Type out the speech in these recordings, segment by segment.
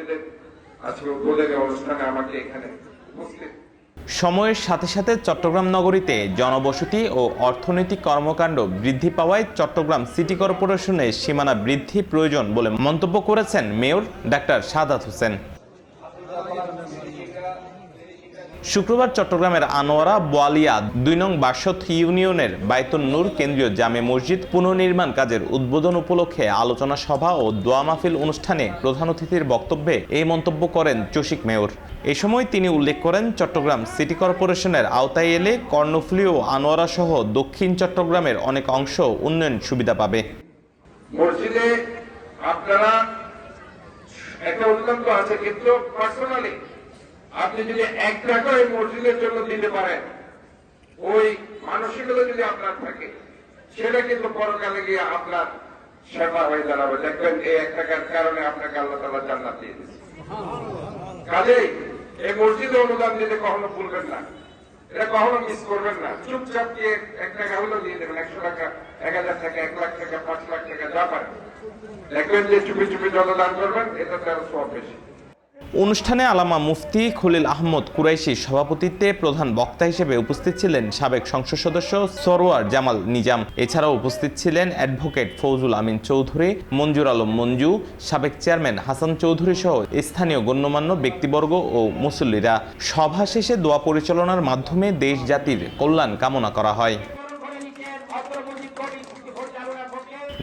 মসজিদের আজকে উদ্বোধনী অনুষ্ঠানে আমাকে এখানে উপস্থিত। সময়ের সাথে সাথে চট্টগ্রাম নগরীতে জনবসতি ও অর্থনৈতিক কর্মকাণ্ড বৃদ্ধি পাওয়ায় চট্টগ্রাম সিটি কর্পোরেশনের সীমানা বৃদ্ধি প্রয়োজন বলে মন্তব্য করেছেন মেয়র ডাক্তার সাদাত হোসেন। শুক্রবার চট্টগ্রামের আনোয়ারা, বোয়ালিয়া, দুই নং বাসত ইউনিয়নের বায়তুন নূর কেন্দ্রীয় জামে মসজিদ পুনর্নির্মাণ কাজের উদ্বোধন উপলক্ষে আলোচনা সভা ও দোয়া মাহফিল অনুষ্ঠানে প্রধান অতিথির বক্তব্যে এই মন্তব্য করেন চসিক মেয়র। এ সময় তিনি উল্লেখ করেন, চট্টগ্রাম সিটি কর্পোরেশনের আওতায় এলে কর্ণফুলী ও আনোয়ারা সহ দক্ষিণ চট্টগ্রামের অনেক অংশ উন্নয়ন সুবিধা পাবে। মসজিদে আপনারা একটা আছে কিন্তু পার্সোনালি আপনি যদি এক টাকা ওই মসজিদের জন্য দিতে পারেন, ওই মানসিকতা যদি আপনার থাকে, সেটা কিন্তু পরকালে গিয়ে আপনার সেবা হয়ে দাঁড়াবে। দেখবেন এই এক টাকার কারণে আপনাকে আল্লাহ তালা জান্নাত দিয়ে দিচ্ছে কাজেই এই মসজিদে অনুদান দিতে কখনো ভুলবেন না। এটা কখনো মিস করবেন না। চুপচাপ দিয়ে এক টাকা হলেও দিয়ে দেবেন। একশো টাকা, এক হাজার টাকা, এক লাখ টাকা, পাঁচ লাখ টাকা, যা পারেন। দেখবেন যে চুপি চুপি যত দান করবেন এটা তার সব বেশি। অনুষ্ঠানে আলামা মুফতি খলিল আহমদ কুরাইশির সভাপতিত্বে প্রধান বক্তা হিসেবে উপস্থিত ছিলেন সাবেক সংসদ সদস্য সরোয়ার জামাল নিজাম। এছাড়াও উপস্থিত ছিলেন অ্যাডভোকেট ফৌজুল আমিন চৌধুরী, মঞ্জুর আলম মঞ্জু, সাবেক চেয়ারম্যান হাসান চৌধুরী সহ স্থানীয় গণ্যমান্য ব্যক্তিবর্গ ও মুসল্লিরা। সভা শেষে দোয়া পরিচালনার মাধ্যমে দেশ জাতির কল্যাণ কামনা করা হয়।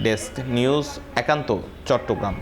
ডেস্ক নিউজ একান্ত, চট্টগ্রাম।